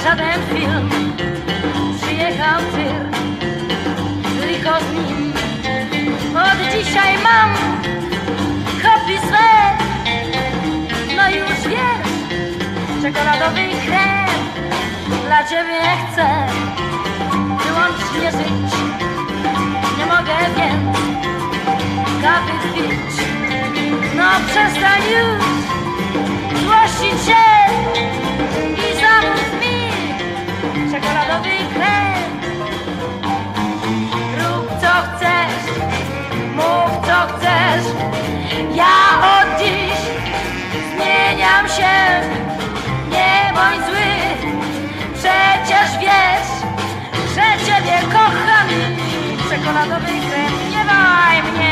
żaden film. Przyjechał cyrk, licho z nim. Od dzisiaj mam hobby swe. No już wiesz, czekoladowy krem dla ciebie chcę wyłącznie żyć. Nie mogę więc kawy pić. No przestań już złościć się chcesz. Ja od dziś zmieniam się. Nie bądź zły, przecież wiesz, że ciebie kocham. Czekoladowy krem, nie wołaj mnie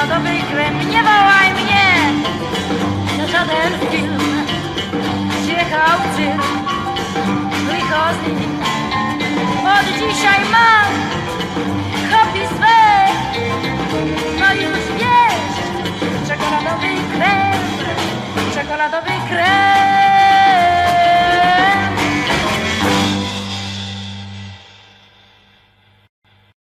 Czekoladowy krem, nie wołaj mnie na żaden film. Przyjechał cyrk, licho z nim. Od dzisiaj mam hobby swe. No już wiesz, czekoladowy krem, czekoladowy krem.